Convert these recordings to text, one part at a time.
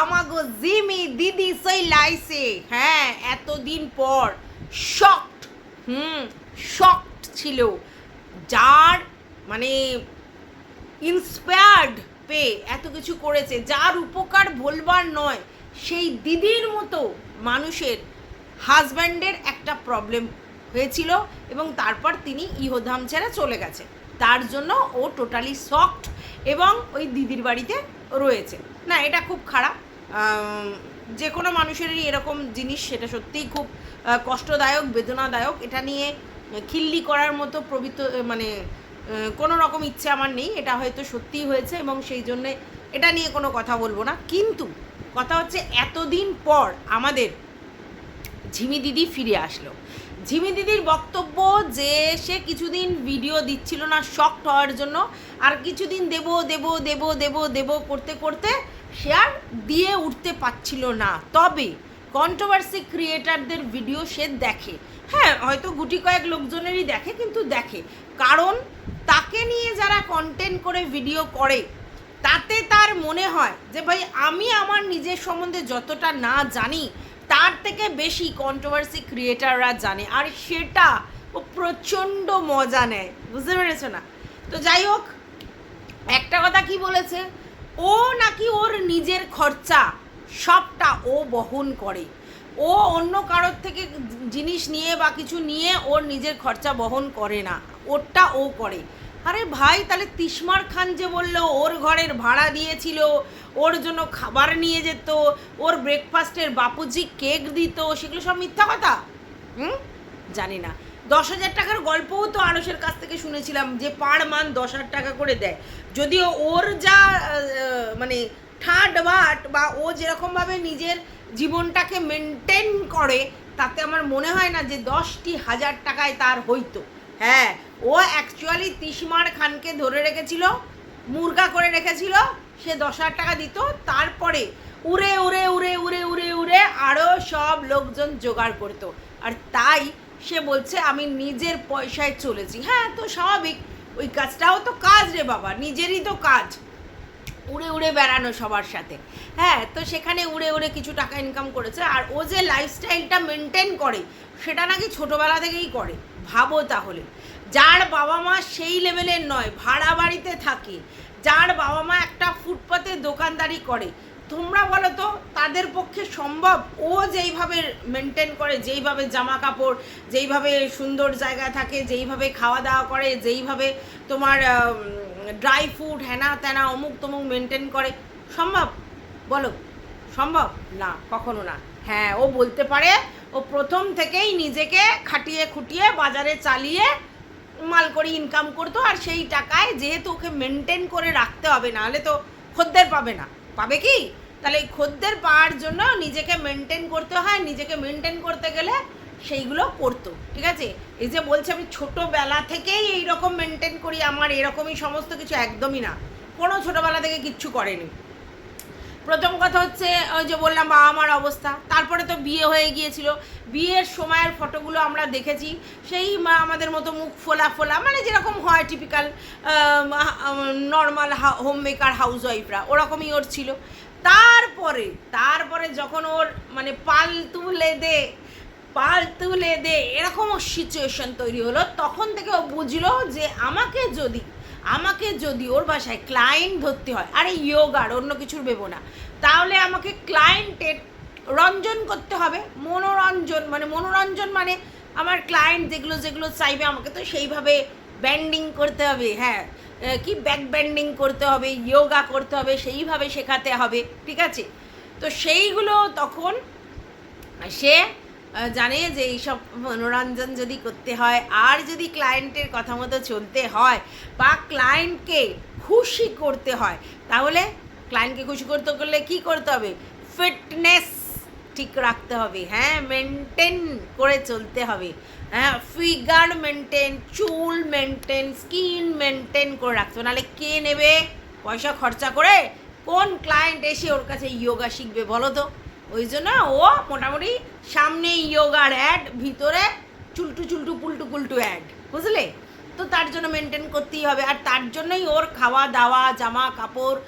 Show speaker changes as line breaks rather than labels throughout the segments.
আমাগো জিমি দিদি সই লাইছে হ্যাঁ এতদিন পর। শকড হুম শকড ছিল। যার মানে ইন্সপায়ার্ড পেয়ে এত কিছু করেছে, যার উপকার বলবার নয়, সেই দিদির মতো মানুষের হাজব্যান্ডের একটা প্রবলেম হয়েছিল এবং তারপর তিনি ইহধাম ছেড়ে চলে গেছে। তার জন্য ও টোটালি শকড এবং ওই দিদির বাড়িতে রয়েছে। না, এটা খুব খারাপ। যে কোনো মানুষেরই এরকম জিনিস সেটা সত্যিই খুব কষ্টদায়ক, বেদনাদায়ক। এটা নিয়ে খিল্লি করার মতো প্রবৃত মানে কোনো রকম ইচ্ছে আমার নেই। এটা হয়তো সত্যিই হয়েছে এবং সেই জন্যে এটা নিয়ে কোনো কথা বলব না। কিন্তু কথা হচ্ছে এতদিন পর আমাদের ঝিমি দিদি ফিরে আসলো। ঝিমি দিদির বক্তব্য যে সে কিছুদিন ভিডিও দিচ্ছিল না শক্ট হওয়ার জন্য। আর কিছুদিন দেব দেব দেব দেব দেব করতে করতে আর দিয়ে উঠতে পারছিল না। তবে কন্ট্রোভার্সি ক্রিয়েটারদের ভিডিও সে দেখে। হ্যাঁ হয়তো গুটি কয়েক লোকজনেরই দেখে, কিন্তু দেখে। কারণ তাকে নিয়ে যারা কন্টেন্ট করে ভিডিও করে, তাতে তার মনে হয় যে, ভাই, আমি আমার নিজের সম্বন্ধে যতটা না জানি, তার থেকে বেশি কন্ট্রোভার্সি ক্রিয়েটাররা জানে। আর সেটা ও প্রচণ্ড মজা নেয়। বুঝতে পেরেছ না? তো যাই হোক, একটা কথা কি বলেছে? ও নাকি ওর নিজের খরচা, সবটা ও বহন করে। ও অন্য কারোর থেকে জিনিস নিয়ে বা কিছু নিয়ে ওর নিজের খরচা বহন করে না, ওরটা ও করে। আরে ভাই, তাহলে তিসমার খান যে বলল, ওর ঘরের ভাড়া দিয়েছিল, ওর জন্য খাবার নিয়ে যেত, ওর ব্রেকফাস্টের বাপুজি কেক দিত, সেগুলো সব মিথ্যা কথা? হুম? জানি না। দশ হাজার টাকার গল্পও তো আড়সের কাছ থেকে শুনেছিলাম যে পার মান দশ হাজার টাকা করে দেয়। যদিও ওর যা মানে ঠাট বাট বা ও যেরকমভাবে নিজের জীবনটাকে মেনটেন করে, তাতে আমার মনে হয় না যে দশটি হাজার টাকায় তার হইতো। হ্যাঁ ও অ্যাকচুয়ালি তিসমার খানকে ধরে রেখেছিল, মুরগা করে রেখেছিল, সে দশ হাজার টাকা দিত, তারপরে উড়ে উড়ে উড়ে উড়ে উড়ে উড়ে আরও সব লোকজন জোগাড় করতো। আর তাই সে বলছে, আমি নিজের পয়সায় চলেছি। হ্যাঁ তো স্বাভাবিক। ওই কাজটাও তো কাজ রে বাবা, নিজেরই তো কাজ। উড়ে উড়ে বেড়ানো সবার সাথে। হ্যাঁ তো সেখানে উড়ে উড়ে কিছু টাকা ইনকাম করেছে, আর ও যে লাইফস্টাইলটা মেনটেন করে, সেটা নাকি ছোটোবেলা থেকেই করে। ভাবো তাহলে, যার বাবা মা সেই লেভেলের নয়, ভাড়া বাড়িতে থাকে, যার বাবা মা একটা ফুটপাতে দোকানদারি করে তোমরা বলো তো, তাদের পক্ষে সম্ভব? ও যেইভাবে মেনটেন করে, যেইভাবে জামা কাপড় যেইভাবে সুন্দর জায়গায় থাকে, যেইভাবে খাওয়া দাওয়া করে, যেইভাবে তোমার ড্রাই ফুড হ্যানা ত্যানা অমুক তমুক মেনটেন করে, সম্ভব? বলো, সম্ভব? না, কখনো না। হ্যাঁ ও বলতে পারে, ও প্রথম থেকেই নিজেকে খাটিয়ে খুটিয়ে বাজারে চালিয়ে মাল করে ইনকাম করতো, আর সেই টাকায় যেহেতু ওকে মেনটেন করে রাখতে হবে, নাহলে তো খদ্দের পাবে না। পাবে কি? তাহলে এই খদ্দের পাওয়ার জন্য নিজেকে মেনটেন করতে হয়, নিজেকে মেনটেন করতে গেলে সেইগুলো করতো, ঠিক আছে? এই যে বলছে আমি ছোটোবেলা থেকেই এই রকম মেনটেন করি, আমার এরকমই সমস্ত কিছু একদমই না। কোনো ছোটোবেলা থেকে কিচ্ছু করেনি। প্রথম কথা হচ্ছে, ওই যে বললাম, বাবা মার অবস্থা। তারপরে তো বিয়ে হয়ে গিয়েছিল। বিয়ের সময়ের ফটোগুলো আমরা দেখেছি। সেই মা- আমাদের মতো মুখ ফোলা ফোলা মানে যেরকম হয় typical normal home maker house ওয়াইফরা ওরকমই ওর ছিল। তারপরে তারপরে যখন ওর মানে পাল তুলে দে, পাল তুলে দে, এরকম সিচুয়েশন তৈরি হলো, তখন থেকে ও বুঝলো যে আমাকে যদি আমাকে যদি ওর বাসায় ক্লায়েন্ট ধরতে হয়, আরে ইয়োগার অন্য কিছুর ভেবো না, তাহলে আমাকে ক্লায়েন্টের রঞ্জন করতে হবে। মনোরঞ্জন মানে মনোরঞ্জন মানে আমার ক্লায়েন্ট যেগুলো যেগুলো চাইবে আমাকে তো সেইভাবে ব্যান্ডিং করতে হবে হ্যাঁ। কি ব্যাক ব্যান্ডিং করতে হবে ইয়োগা করতে হবে, সেইভাবে শেখাতে হবে, ঠিক আছে? তো সেইগুলো তখন সে জানে যে এইসব মনোরঞ্জন যদি করতে হয়, আর যদি ক্লায়েন্টের কথা মতো চলতে হয় বা ক্লায়েন্টকে খুশি করতে হয়, তাহলে ক্লায়েন্টকে খুশি করতে করলে কী করতে হবে? ফিটনেস ঠিক রাখতে হবে হ্যাঁ? মেনটেন করে চলতে হবে হ্যাঁ? ফিগার মেনটেন চুল মেনটেন স্কিন মেনটেন করে রাখতে হবে। নাহলে কে নেবে? পয়সা খরচা করে কোন ক্লায়েন্ট এসে ওর কাছে ইয়োগা শিখবে বলো তো? ওই জন্য ও মোটামুটি সামনে ইয়োগার অ্যাড ভিতরে চুলটু চুলটু পুলটু পুলটু অ্যাড বুঝলে? তো তার জন্য মেনটেন করতেই হবে। আর তার জন্যই ওর খাওয়া দাওয়া, জামা কাপড়,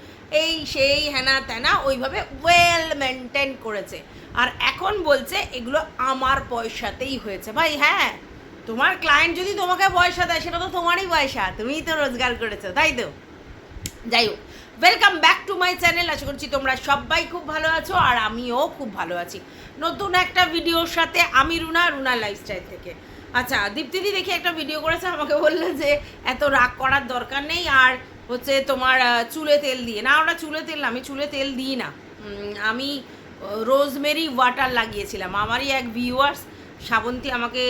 এই সেই হেনা তেনা ওইভাবে ওয়েল মেনটেন করেছে। আর এখন বলছে এগুলো আমার পয়সাতেই হয়েছে। ভাই হ্যাঁ তোমার ক্লায়েন্ট যদি তোমাকে পয়সা দেয়, সেটা তো তোমারই পয়সা। তুমিই তো রোজগার করেছ, তাই তো? যাই হোক। Welcome back to my channel আশা করছি তোমরা সবাই খুব ভালো আছো আর আমিও খুব ভালো আছি। নতুন একটা ভিডিওর সাথে আমি রুনা রুনা লাইফস্টাইল থেকে। আচ্ছা দীপ্তিদি দেখে একটা ভিডিও করেছে, আমাকে বলল যে এত রাগ করার দরকার নেই আর হচ্ছে তোমার চুলে তেল দিয়ে। না, ওটা চুলে তেল না, আমি চুলে তেল দিই না। আমি রোজমেরি ওয়াটার লাগিয়েছিলাম। আমারই এক ভিউয়ার্স শ্রাবন্তী আমাকে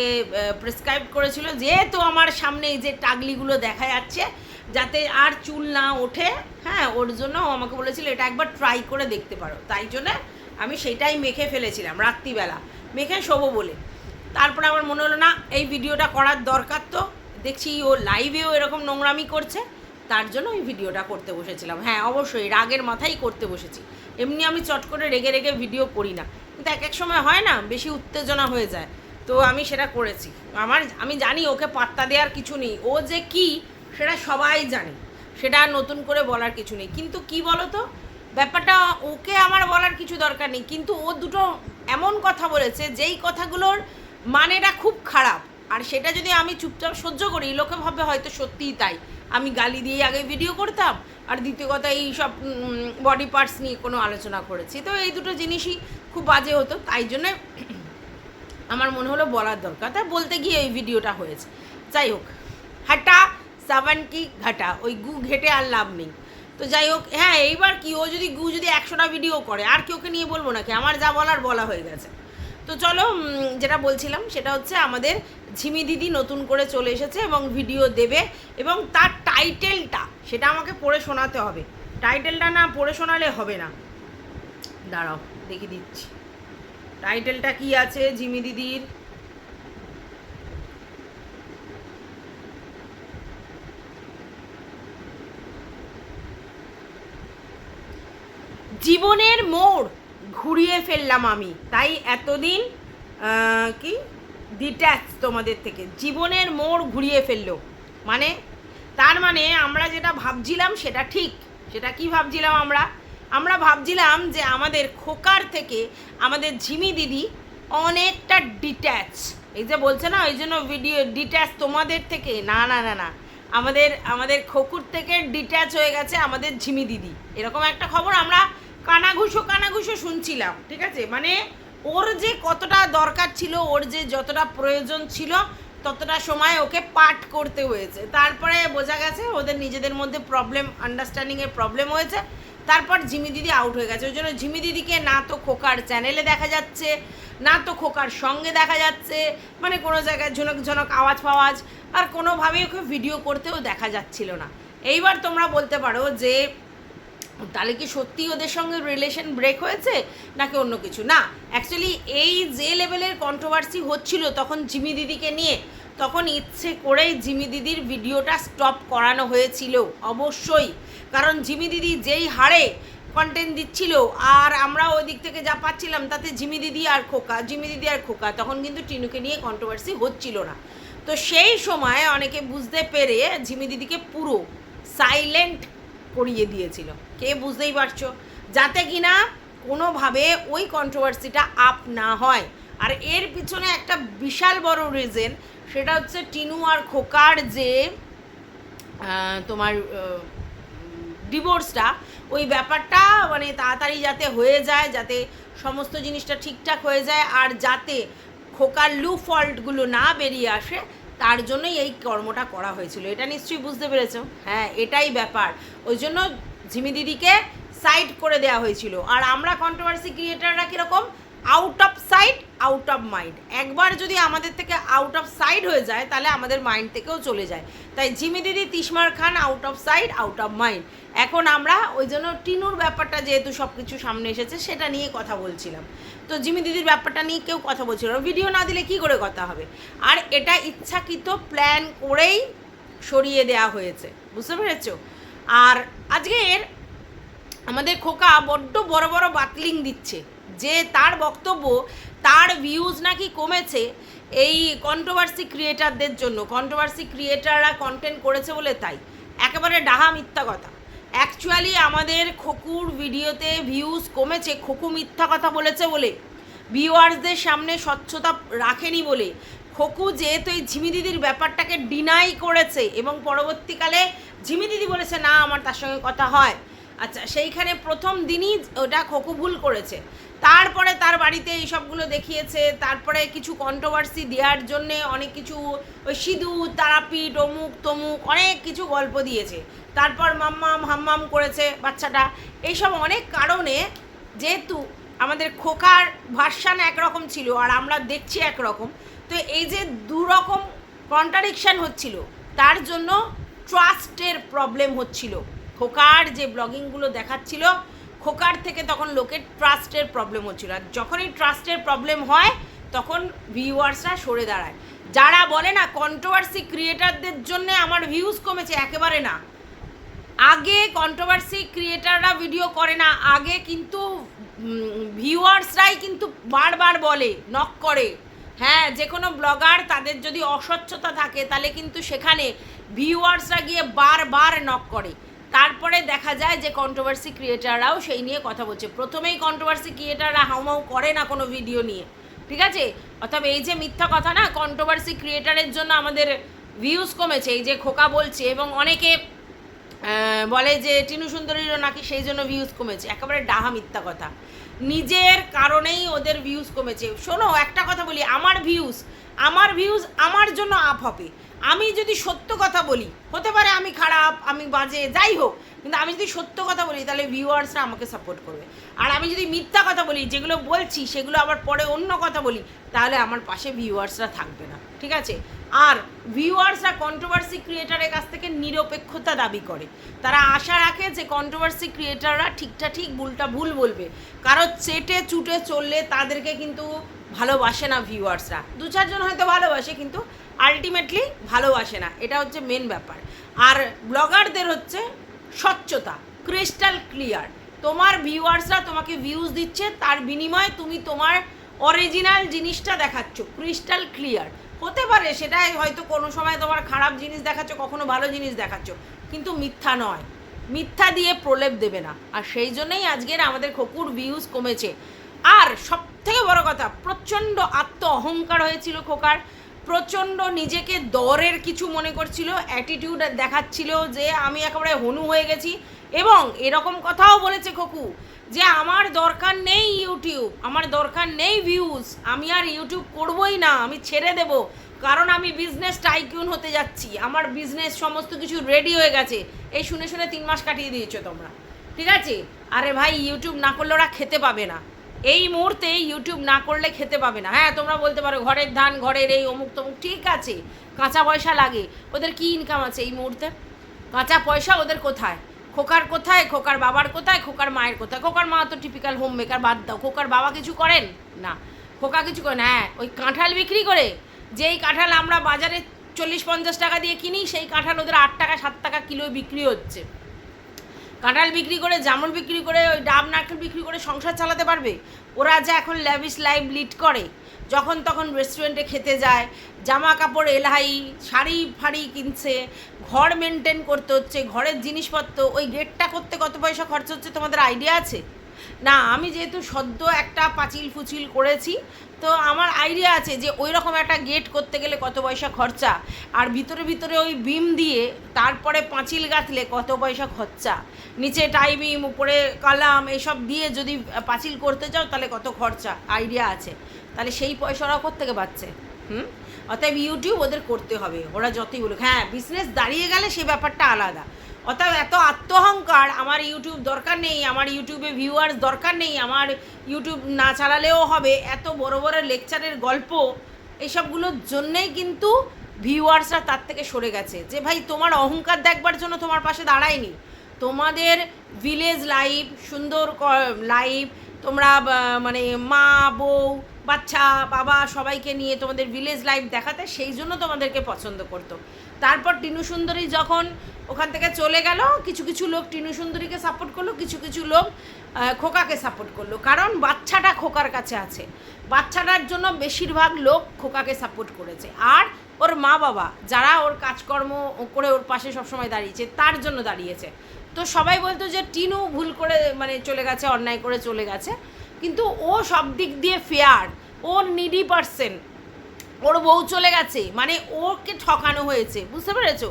প্রেসক্রাইব করেছিল, যেহেতু আমার সামনে এই যে টাগলিগুলো দেখা যাচ্ছে যাতে আর চুল না ওঠে হ্যাঁ ওর জন্য আমাকে বলেছিল এটা একবার ট্রাই করে দেখতে পারো। তাই জন্য আমি সেটাই মেখে ফেলেছিলাম রাত্রিবেলা। মেখে শোবো বলে। তারপরে আমার মনে হলো, না, এই ভিডিওটা করার দরকার তো। দেখছি ও লাইভেও এরকম নোংরামি করছে। তার জন্য ওই ভিডিওটা করতে বসেছিলাম। হ্যাঁ অবশ্যই, রাগের মাথায় করতে বসেছি। এমনি আমি চট করে রেগে রেগে ভিডিও করি না। কিন্তু এক এক সময় হয় না, বেশি উত্তেজনা হয়ে যায়। তো আমি সেটা করেছি। আমার, আমি জানি ওকে পাত্তা দেওয়ার কিছু নেই। ও যে কি সেটা সবাই জানে। সেটা নতুন করে বলার কিছু নেই। কিন্তু কি বলো তো ব্যাপারটা ওকে আমার বলার কিছু দরকার নেই। কিন্তু ও দুটো এমন কথা বলেছে, যেই কথাগুলোর মানেটা খুব খারাপ। আর সেটা যদি আমি চুপচাপ সহ্য করি লোকে ভাবে হয়তো সত্যিই তাই। আমি গালি দিয়ে আগে ভিডিও করতাম, আর দ্বিতীয় কথা এই সব বডি পার্টস নিয়ে কোনো আলোচনা করেছি। তো এই দুটো জিনিসই খুব বাজে হতো। তাই জন্য আমার মনে হলো বলার দরকার। তাই বলতে গিয়ে এই ভিডিওটা হয়েছে। যাই হোক হাটা সাবান কি ঘাটা, ওই গু ঘেটে আর লাভ নেই। তো যাই হোক হ্যাঁ এইবার কি, ও যদি গু যদি একশোটা ভিডিও করে, আর কি ওকে নিয়ে বলব নাকি? আমার যা বলার বলা হয়ে গেছে। তো চলো যেটা বলছিলাম, সেটা হচ্ছে আমাদের ঝিমি দিদি নতুন করে চলে এসেছে এবং ভিডিও দেবে এবং তার টাইটেলটা সেটা আমাকে পড়ে শোনাতে হবে। টাইটেলটা না পড়ে শোনালে হবে না। দাঁড়াও, দেখে দিচ্ছি। টাইটেলটা কি আছে ঝিমি দিদির? জীবনের মোড় ঘুরিয়ে ফেললাম আমি। তাই এতদিন কি? ডিট্যাচ তোমাদের থেকে। জীবনের মোড় ঘুরিয়ে ফেলল। মানে তার মানে আমরা যেটা ভাবছিলাম সেটা ঠিক। সেটা কি ভাবছিলাম আমরা? আমরা ভাবছিলাম যে আমাদের খোকার থেকে আমাদের ঝিমি দিদি অনেকটা ডিট্যাচ এই যে বলছে না ওই জন্য ভিডিও ডিট্যাচ তোমাদের থেকে। না না না না। আমাদের আমাদের খকুর থেকে ডিট্যাচ হয়ে গেছে আমাদের ঝিমি দিদি। এরকম একটা খবর আমরা কানাঘুষো কানাঘুষো শুনছিলাম, ঠিক আছে? মানে ওর যে কতটা দরকার ছিল, ওর যে যতটা প্রয়োজন ছিল, ততটা সময় ওকে পাঠ করতে হয়েছে। তারপরে বোঝা গেছে ওদের নিজেদের মধ্যে প্রবলেম আন্ডারস্ট্যান্ডিংয়ের প্রবলেম হয়েছে। তারপর ঝিমি দিদি আউট হয়ে গেছে। ওই জন্য ঝিমি দিদিকে না তো খোকার চ্যানেলে দেখা যাচ্ছে, না তো খোকার সঙ্গে দেখা যাচ্ছে মানে কোনো জায়গায় ঝনক ঝনক আওয়াজ ফাওয়াজ, আর কোনোভাবেই ওকে ভিডিও করতেও দেখা যাচ্ছিল না। এইবার তোমরা বলতে পারো যে তাহলে কি সত্যি ওদের সঙ্গে রিলেশন ব্রেক হয়েছে? নাকি অন্য কিছু? না অ্যাকচুয়ালি এই যে লেভেলের কন্ট্রোভার্সি হচ্ছিল তখন জিমি দিদিকে নিয়ে, তখন ইচ্ছে করেই জিমি দিদির ভিডিওটা স্টপ করানো হয়েছিল, অবশ্যই। কারণ জিমি দিদি যেই হারে কন্টেন্ট দিচ্ছিল, আর আমরা ওই দিক থেকে যা পাচ্ছিলাম, তাতে জিমি দিদি আর খোকা, জিমি দিদি আর খোকা, তখন কিন্তু টিনুকে নিয়ে কন্ট্রোভার্সি হচ্ছিল না। তো সেই সময় অনেকে বুঝতে পেরে ঝিমি দিদিকে পুরো সাইলেন্ট করিয়ে দিয়েছিল। কে বুঝতেই পারছ? যাতে কিনা কোনোভাবে ওই কন্ট্রোভার্সিটা আপ না হয়। আর এর পিছনে একটা বিশাল বড় রিজন সেটা হচ্ছে টিনু আর খোকার যে তোমার ডিভোর্সটা ওই ব্যাপারটা মানে তাড়াতাড়ি যাতে হয়ে যায়, যাতে সমস্ত জিনিসটা ঠিকঠাক হয়ে যায়, আর যাতে খোকার লু ফল্টগুলো না বেরিয়ে আসে তার জন্যই এই কর্মটা করা হয়েছিল। এটা নিশ্চয়ই বুঝতে পেরেছ? হ্যাঁ এটাই ব্যাপার। ওই জন্য ঝিমি দিদিকে সাইড করে দেওয়া হয়েছিল। আর আমরা কন্ট্রোভার্সি ক্রিয়েটাররা কীরকম? Out of side out of mind একবার যদি আমাদের থেকে আউট অফ সাইড হয়ে যায়, তাহলে আমাদের মাইন্ড থেকেও চলে যায়। তাই জিমি দিদি, Tismar Khan out of side out of mind এখন আমরা ওই জন্য টিনুর ব্যাপারটা যেহেতু সব কিছু সামনে এসেছে, সেটা নিয়ে কথা বলছিলাম। তো জিমি দিদির ব্যাপারটা নিয়ে কেউ কথা বলছিল ভিডিও না দিলে কি করে কথা হবে? আর এটা ইচ্ছাকৃত প্ল্যান করেই সরিয়ে দেওয়া হয়েছে। বুঝতে পেরেছ? আর আজকের আমাদের খোকা বড্ড বড় বড় বাতলিং দিচ্ছে। যে তার বক্তব্য, তার ভিউজ নাকি কমেছে এই কন্ট্রোভার্সি ক্রিয়েটারদের জন্য। কন্ট্রোভার্সি ক্রিয়েটাররা কন্টেন্ট করেছে বলে তাই। একেবারে ডাহা মিথ্যা কথা। অ্যাকচুয়ালি আমাদের খকুর ভিডিওতে ভিউজ কমেছে, খকু মিথ্যা কথা বলেছে বলে। ভিউয়ার্সদের সামনে স্বচ্ছতা রাখেনি বলে। খকু যেহেতু এই ঝিমি দিদির ব্যাপারটাকে ডিনাই করেছে এবং পরবর্তীকালে ঝিমি দিদি বলেছে, না, আমার তার সঙ্গে কথা হয়। আচ্ছা সেইখানে প্রথম দিনই ওটা খকু ভুল করেছে। তারপরে তার বাড়িতে এই সবগুলো দেখিয়েছে, তারপরে কিছু কন্ট্রোভার্সি দেওয়ার জন্যে অনেক কিছু ওই সিঁদুর তারাপীঠ, অমুক, তমুক অনেক কিছু গল্প দিয়েছে। তারপর মাম্মাম, হাম্মাম করেছে বাচ্চাটা। এইসব অনেক কারণে যেহেতু আমাদের খোকার ভার্সান একরকম ছিল আর আমরা দেখছি একরকম, তো এই যে দুরকম কন্ট্রাডিকশান হচ্ছিল, তার জন্য ট্রাস্টের প্রবলেম হচ্ছিল। খোকার যে ব্লগিংগুলো দেখাচ্ছিল খোকার থেকে তখন লোকের ট্রাস্টের প্রবলেম হচ্ছিল। আর যখনই ট্রাস্টের প্রবলেম হয়, তখন ভিউয়ার্সরা সরে দাঁড়ায়। যারা বলে না কন্ট্রোভার্সি ক্রিয়েটারদের জন্য আমার ভিউজ কমেছে, একেবারে না। আগে কন্ট্রোভার্সি ক্রিয়েটাররা ভিডিও করে না, আগে কিন্তু ভিউয়ার্সরাই কিন্তু বারবার বলে নক করে। হ্যাঁ যে কোনো ব্লগার তাদের যদি অস্বচ্ছতা থাকে, তাহলে কিন্তু সেখানে ভিউয়ার্সরা গিয়ে বারবার নক করে। তারপরে দেখা যায় যে কন্ট্রোভার্সি ক্রিয়েটাররাও সেই নিয়ে কথা বলছে। প্রথমেই কন্ট্রোভার্সি ক্রিয়েটাররা হাউমাউ করে না কোনো ভিডিও নিয়ে। ঠিক আছে? অর্থাৎ এই যে মিথ্যা কথা না কন্ট্রোভার্সি ক্রিয়েটারের জন্য আমাদের ভিউজ কমেছে। এই যে খোকা বলছে এবং অনেকে বলে যে টিনু সুন্দরীরও নাকি সেই জন্য ভিউজ কমেছে। একেবারে ডাহা মিথ্যা কথা। নিজের কারণেই ওদের ভিউজ কমেছে। শোনো, একটা কথা বলি, আমার ভিউজ আমার ভিউজ আমার জন্য আপ হবে। আমি যদি সত্য কথা বলি, হতে পারে আমি খারাপ, আমি বাজে, যাই হোক, কিন্তু আমি যদি সত্য কথা বলি, তাহলে ভিউয়ার্সরা আমাকে সাপোর্ট করবে। আর আমি যদি মিথ্যা কথা বলি, যেগুলো বলছি, সেগুলো আবার পরে অন্য কথা বলি, তাহলে আমার পাশে ভিউয়ার্সরা থাকবে না, ঠিক আছে? আর ভিউয়ার্সরা কন্ট্রোভার্সি ক্রিয়েটারের কাছ থেকে নিরপেক্ষতা দাবি করে। তারা আশা রাখে যে কন্ট্রোভার্সি ক্রিয়েটাররা ঠিকটা ঠিক, ভুলটা ভুল বলবে। কারণ চেটে চুটে চললে তাদেরকে কিন্তু ভালোবাসে না ভিউয়ার্সরা দু চারজন হয়তো ভালোবাসে, কিন্তু আলটিমেটলি ভালোবাসে না। এটা হচ্ছে মেন ব্যাপার। আর ব্লগারদের হচ্ছে স্বচ্ছতা ক্রিস্টাল ক্লিয়ার তোমার ভিউয়ার্সরা তোমাকে ভিউজ দিচ্ছে, তার বিনিময়ে তুমি তোমার অরিজিনাল জিনিসটা দেখাচ্ছ ক্রিস্টাল ক্লিয়ার হতে পারে সেটাই হয়তো কোনো সময় তোমার খারাপ জিনিস দেখাচ্ছ, কখনো ভালো জিনিস দেখাচ্ছ, কিন্তু মিথ্যা নয়। মিথ্যা দিয়ে প্রলেপ দেবে না। আর সেই জন্যই আজকের আমাদের খকুর ভিউজ কমেছে। আর সব থেকে বড় কথা, প্রচণ্ড আত্ম অহংকার হয়েছিল খোকার। প্রচণ্ড নিজেকে দরের কিছু মনে করছিল অ্যাটিটিউড দেখাচ্ছিল যে আমি একেবারে হনু হয়ে গেছি এবং এরকম কথাও বলেছে খকু যে আমার দরকার নেই ইউটিউব আমার দরকার নেই ভিউজ আমি আর ইউটিউব করবই না, আমি ছেড়ে দেব, কারণ আমি বিজনেস টাইকিউন হতে যাচ্ছি, আমার বিজনেস সমস্ত কিছু রেডি হয়ে গেছে, এই শুনে শুনে তিন মাস কাটিয়ে দিয়েছ তোমরা, ঠিক আছে? আরে ভাই ইউটিউব না করলে ওরা খেতে পাবে না। এই মুহূর্তে ইউটিউব না করলে খেতে পাবে না। হ্যাঁ তোমরা বলতে পারো, ঘরের ধান, ঘরের এই অমুক তমুক ঠিক আছে। কাঁচা পয়সা লাগে। ওদের কি ইনকাম আছে এই মুহূর্তে? কাঁচা পয়সা ওদের কোথায়? খোকার কোথায়? খোকার বাবার কোথায়? খোকার মায়ের কোথায়? খোকার মা তো টিপিক্যাল হোম মেকার বাদ দাও। খোকার বাবা কিছু করেন? না। খোকা কিছু করেন? হ্যাঁ ওই কাঁঠাল বিক্রি করে, যেই কাঁঠাল আমরা বাজারে চল্লিশ পঞ্চাশ টাকা দিয়ে কিনি, সেই কাঁঠাল ওদের আট টাকা, সাত টাকা কিলো বিক্রি হচ্ছে। কাঁঠাল বিক্রি করে, জামুন বিক্রি করে, ওই ডাব, নারকেল বিক্রি করে সংসার চালাতে পারবে? ওরা যা এখন ল্যাভিস লাইফ লিড করে, যখন তখন রেস্টুরেন্টে খেতে যায় জামা কাপড় এলহাই শাড়ি ফাড়ি কিনছে, ঘর মেনটেন করতে হচ্ছে, ঘরের জিনিসপত্র, ওই গেটটা করতে কত পয়সা খরচ হচ্ছে, তোমাদের আইডিয়া আছে? না, আমি যেহেতু সদ্য একটা পাঁচিল ফুচিল করেছি তো আমার আইডিয়া আছে যে ওই রকম একটা গেট করতে গেলে কত পয়সা খরচা, আর ভিতরে ভিতরে ওই বিম দিয়ে তারপরে পাঁচিল গাঁথলে কত পয়সা খরচা। নিচে টাই বিম উপরে কালাম, এসব দিয়ে যদি পাঁচিল করতে যাও তাহলে কত খরচা আইডিয়া আছে। তাহলে সেই পয়সা ওরা কোত্থেকে পাচ্ছে? হুম? অতএব ইউটিউব ওদের করতে হবে, ওরা যতই বলুক। হ্যাঁ বিজনেস দাঁড়িয়ে গেলে সে ব্যাপারটা আলাদা। অতএব এত আত্মহংকার, আমার ইউটিউব দরকার নেই, আমার ইউটিউবে ভিউয়ার্স দরকার নেই, আমার ইউটিউব না চালালেও হবে, এত বড় বড় লেকচারের গল্প এইসবগুলোর জন্যেই কিন্তু ভিউয়ার্সরা তার থেকে সরে গেছে। যে ভাই, তোমার অহংকার দেখবার জন্য তোমার পাশে দাঁড়ায়নি। তোমাদের ভিলেজ লাইফ সুন্দর লাইফ তোমরা মানে মা, বউ, বাচ্চা, বাবা সবাইকে নিয়ে তোমাদের ভিলেজ লাইফ দেখাতে, সেই জন্য তোমাদেরকে পছন্দ করতো। তারপর টিনু সুন্দরী যখন ওখান থেকে চলে গেল, কিছু কিছু লোক টিনু সুন্দরীকে সাপোর্ট করল, কিছু কিছু লোক খোকাকে সাপোর্ট করল। কারণ বাচ্চাটা খোকার কাছে আছে। বাচ্চাটার জন্য বেশিরভাগ লোক খোকাকে সাপোর্ট করেছে। আর ওর মা বাবা, যারা ওর কাজকর্ম করে ওর পাশে সবসময় দাঁড়িয়েছে, তার জন্য দাঁড়িয়েছে। তো সবাই বলতো যে, টিনু ভুল করে মানে চলে গেছে, অন্যায় করে চলে গেছে। কিন্তু ও সব দিক দিয়ে ফেয়ার ও নিডি পার্সেন ওর বউ চলে গেছে মানে ওকে ঠকানো হয়েছে, বুঝতে পেরেছ?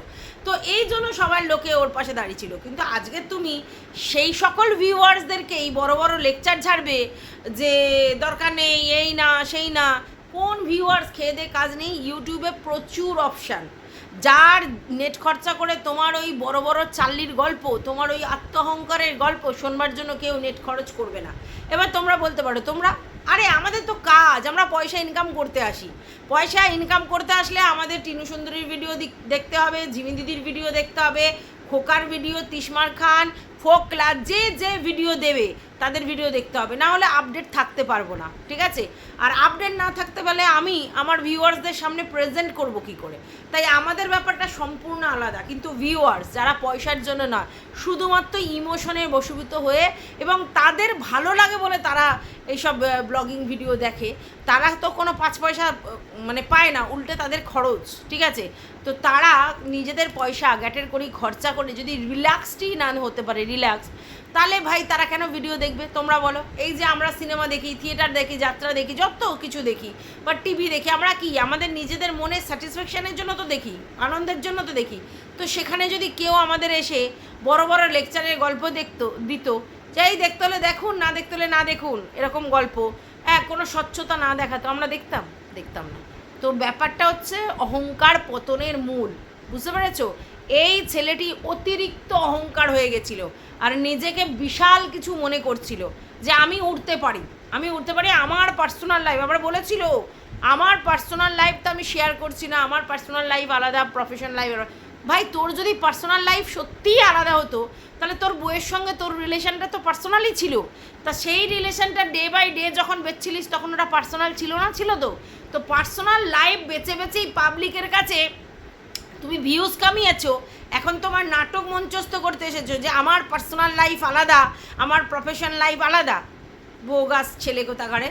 তো এই জন্য সবার লোকে ওর পাশে দাঁড়িয়েছিল কিন্তু আজকে তুমি সেই সকল ভিউয়ার্সদেরকে এই বড় বড় লেকচার ছাড়বে যে দরকার নেই, এই না, সেই না, কোন ভিউয়ার্স খেয়ে দে কাজ নেই? ইউটিউবে প্রচুর অপশান যার নেট খরচা করে তোমার ওই বড় বড় চাল্লির গল্প, তোমার ওই আত্মহংকারের গল্প শোনবার জন্য কেউ নেট খরচ করবে না। এবার তোমরা বলতে পারো, তোমরা আরে, আমাদের তো কাজ, আমরা পয়সা ইনকাম করতে আসি। পয়সা ইনকাম করতে আসলে আমাদের টিনু সুন্দরীর ভিডিও দেখতে হবে, জিমি দিদির ভিডিও দেখতে হবে, খোকার video Tismar Khan folk class যে যে ভিডিও দেবে। তাদের ভিডিও দেখতে হবে। না হলে আপডেট থাকতে পারব না, ঠিক আছে? আর আপডেট না থাকতে পারলে আমি আমার ভিউয়ার্সদের সামনে প্রেজেন্ট করব কি করে? তাই আমাদের ব্যাপারটা সম্পূর্ণ আলাদা। কিন্তু ভিউয়ার্স যারা পয়সার জন্য না শুধুমাত্র ইমোশনে বশীভূত হয়ে এবং তাদের ভালো লাগে বলে তারা এইসব ব্লগিং ভিডিও দেখে, তারা তো কোনো পাঁচ পয়সা মানে পায় না, উল্টে তাদের খরচ, ঠিক আছে? তো তারা নিজেদের পয়সা গ্যাটের করি, খরচা করে, যদি রিল্যাক্সডই না হতে পারে রিল্যাক্স তাহলে ভাই, তারা কেন ভিডিও দেখবে? তোমরা বলো। এই যে আমরা সিনেমা দেখি থিয়েটার দেখি, যাত্রা দেখি, যত কিছু দেখি, বা টিভি দেখি, আমরা কি? আমাদের নিজেদের মনের স্যাটিসফ্যাকশানের জন্য তো দেখি, আনন্দের জন্য তো দেখি। তো সেখানে যদি কেউ আমাদের এসে বড় বড় লেকচারের গল্প দেখতো, দিত যাই দেখতে হলে দেখুন, না দেখতে হলে না দেখুন, এরকম গল্প। হ্যাঁ কোনো স্বচ্ছতা না দেখাতো, আমরা দেখতাম দেখতাম না। তো ব্যাপারটা হচ্ছে, অহংকার পতনের মূল, বুঝতে পেরেছ? এই ছেলেটি অতিরিক্ত অহংকার হয়ে গেছিল আর নিজেকে বিশাল কিছু মনে করছিল যে আমি উঠতে পারি, আমি উঠতে পারি আমার পার্সোনাল লাইফ আবার বলেছিল, আমার পার্সোনাল লাইফ তো আমি শেয়ার করছি না, আমার পার্সোনাল লাইফ আলাদা প্রফেশনাল লাইফ ভাই, তোর যদি পার্সোনাল লাইফ সত্যিই আলাদা হতো, তাহলে তোর বইয়ের সঙ্গে তোর রিলেশনটা তো পার্সোনালই ছিল। তা সেই রিলেশনটা ডে বাই ডে যখন বেচছিলিস, তখন ওটা পার্সোনাল ছিল না, ছিল তো? তো পার্সোনাল লাইফ বেছে বেছেই পাবলিকের কাছে তুমি ভিউজ কামিয়েছো, এখন তোমার নাটক মঞ্চস্থ করতে এসেছ যে আমার পার্সোনাল লাইফ আলাদা, আমার প্রফেশন লাইফ আলাদা। বোগাস ছেলে কোথাকারে।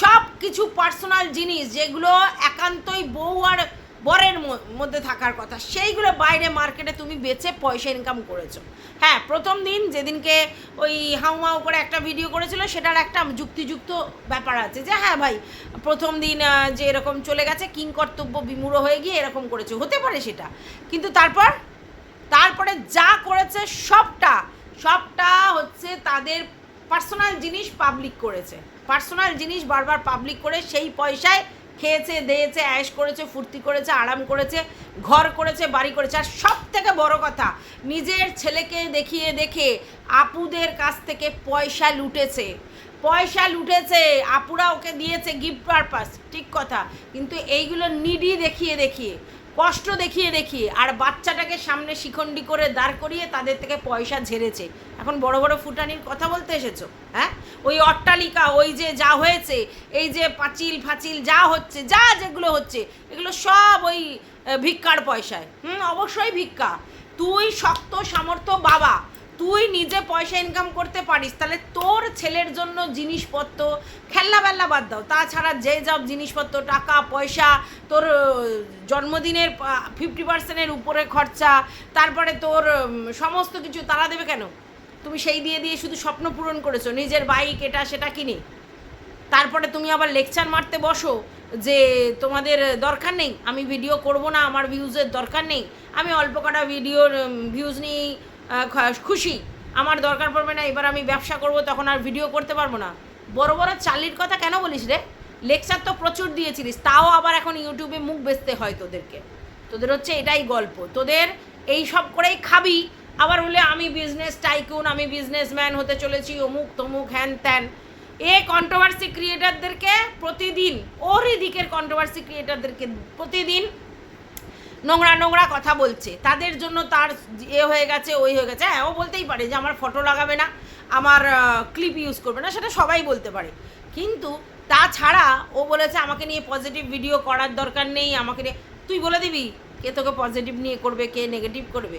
সব কিছু পার্সোনাল জিনিস যেগুলো একান্তই বউ আর বরের মধ্যে থাকার কথা। সেইগুলো বাইরে মার্কেটে তুমি বেচে পয়সা ইনকাম করেছ। হ্যাঁ প্রথম দিন যেদিনকে ওই হাউমাউ করে একটা ভিডিও করেছিল, সেটার একটা যুক্তিযুক্ত ব্যাপার আছে যে হ্যাঁ ভাই, প্রথম দিন যে এরকম চলে গেছে, কিং কর্তব্য বিমূঢ় হয়ে গিয়ে এরকম করেছে। হতে পারে সেটা। কিন্তু তারপর, তারপরে যা করেছে সবটা সবটা হচ্ছে তাদের পার্সোনাল জিনিস পাবলিক করেছে। পার্সোনাল জিনিস বারবার পাবলিক করে সেই পয়সায় খেয়েছে, দেয়েছে অ্যাশ করেছে, ফুর্তি করেছে, আরাম করেছে, ঘর করেছে, বাড়ি করেছে। আর সব থেকে বড় কথা, নিজের ছেলেকে দেখিয়ে দেখে আপুদের কাছ থেকে পয়সা লুটেছে। পয়সা লুটেছে, আপুরা ওকে দিয়েছে গিফট পারপাস ঠিক কথা। কিন্তু এইগুলো নিডি দেখিয়ে দেখিয়ে কষ্ট দেখিয়ে দেখিয়ে আর বাচ্চাটাকে সামনে শিখণ্ডি করে দাঁড় করিয়ে তাদের থেকে পয়সা ঝেড়েছে। এখন বড় বড় ফুটানির কথা বলতে এসেছ হ্যাঁ? ওই অট্টালিকা, ওই যে যা হয়েছে, এই যে পাঁচিল ফাচিল যা হচ্ছে, যা যেগুলো হচ্ছে, এগুলো সব ওই ভিক্ষার পয়সায়। হুম, অবশ্যই ভিক্ষা। তুই শক্ত, সামর্থ্য বাবা তুই নিজে পয়সা ইনকাম করতে পারিস তাহলে তোর ছেলের জন্য জিনিসপত্র খেলনা বেল্লা বাদ দাও। তাছাড়া যে সব জিনিসপত্র টাকা পয়সা তোর জন্মদিনের ফিফটি পার্সেন্টের উপরে খরচা তারপরে তোর সমস্ত কিছু তারা দেবে কেন? তুমি সেই দিয়ে দিয়ে শুধু স্বপ্ন পূরণ করেছ নিজের বাইক এটা সেটা কিনে। তারপরে তুমি আবার লেকচার মারতে বসো যে তোমাদের দরকার নেই আমি ভিডিও করব না আমার ভিউজের দরকার নেই আমি অল্প কটা ভিডিওর ভিউজ নিয়ে আহ, খ- খুশি। আমার দরকার পড়বে না, এবার আমি ব্যবসা করব, তখন আর ভিডিও করতে পারব না। বড় বড় চালির কথা কেন বলিস রে? লেকচার তো প্রচুর দিয়েছিলিস, তাও আবার এখন ইউটিউবে মুখ বেচতে হয় তোদেরকে। তোদের হচ্ছে এটাই গল্প। তোদের এই সব করেই খাবি, আবার হলে আমি বিজনেস টাইকুন আমি বিজনেসম্যান হতে চলেছি, অমুক তমুক, হ্যান ত্যান। এ কন্ট্রোভার্সি ক্রিয়েটারদেরকে প্রতিদিন, ওরই দিকের কন্ট্রোভার্সি ক্রিয়েটারদেরকে প্রতিদিন নোংরা নোংরা কথা বলছে। তাদের জন্য তার এ হয়ে গেছে, ওই হয়ে গেছে। হ্যাঁ ও বলতেই পারে যে আমার ফটো লাগাবে না, আমার ক্লিপ ইউজ করবে না, সেটা সবাই বলতে পারে। কিন্তু তাছাড়া ও বলেছে, আমাকে নিয়ে পজিটিভ ভিডিও করার দরকার নেই, আমাকে নিয়ে তুই বলে দিবি কে তোকে পজিটিভ নিয়ে করবে, কে নেগেটিভ করবে?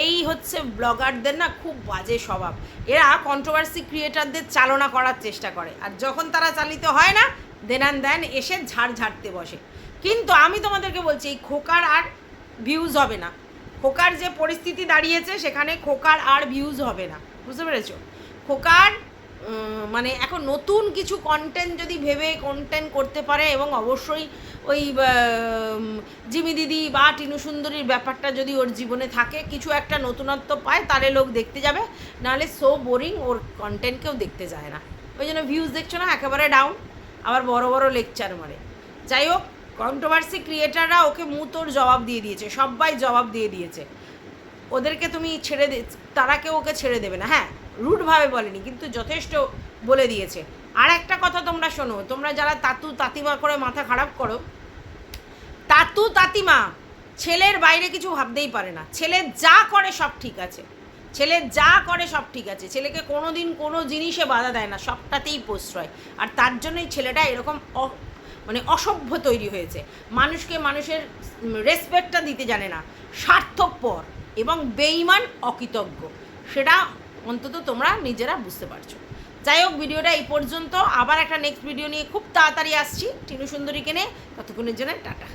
এই হচ্ছে ব্লগারদের না খুব বাজে স্বভাব। এরা কন্ট্রোভার্সি ক্রিয়েটারদের চালনা করার চেষ্টা করে। আর যখন তারা চালিত হয় না দেনান দেন এসে ঝাড় ঝাড়তে বসে। কিন্তু আমি তোমাদেরকে বলছি, এই খোকার আর ভিউজ হবে না। খোকার যে পরিস্থিতি দাঁড়িয়েছে, সেখানে খোকার আর ভিউজ হবে না। বুঝতে পেরেছ? খোকার মানে এখন নতুন কিছু কন্টেন্ট যদি ভেবে কন্টেন্ট করতে পারে এবং অবশ্যই ওই জিমি দিদি বা টিনু সুন্দরীর ব্যাপারটা যদি ওর জীবনে থাকে, কিছু একটা নতুনত্ব পায়, তাহলে লোক দেখতে যাবে। নাহলে সো বোরিং ওর কন্টেন্ট কেউ দেখতে যায় না। ওই জন্য ভিউজ দেখছ না, একেবারে ডাউন আবার বড় বড় লেকচার মারে। যাই হোক কন্ট্রোভার্সি ক্রিয়েটাররা ওকে মুতোর জবাব দিয়ে দিয়েছে, সবাই জবাব দিয়ে দিয়েছে। ওদেরকে তুমি ছেড়ে দে, তারা কেউ ওকে ছেড়ে দেবে না। হ্যাঁ রুটভাবে বলেনি, কিন্তু যথেষ্ট বলে দিয়েছে। আর একটা কথা তোমরা শোনো, তোমরা যারা তাতু তাতিমা করে মাথা খারাপ করো, তাতু তাতিমা ছেলের বাইরে কিছু ভাবতেই পারে না। ছেলে যা করে সব ঠিক আছে। ছেলে যা করে সব ঠিক আছে। ছেলেকে কোনো দিন কোনো জিনিসে বাধা দেয় না, সবটাতেই প্রশ্রয়। আর তার জন্যই ছেলেটা এরকম মানে অসভ্য তৈরি হয়েছে। মানুষকে মানুষের রেসপেক্টটা দিতে জানে না। স্বার্থপর এবং বেইমান অকৃতজ্ঞ। সেটা অন্তত তোমরা নিজেরা বুঝতে পারছ। যাই হোক, ভিডিওটা এই পর্যন্ত। আবার একটা নেক্সট ভিডিও নিয়ে খুব তাড়াতাড়ি আসছি। টিনু সুন্দরী কেনে ততক্ষণের জন্য টাটা।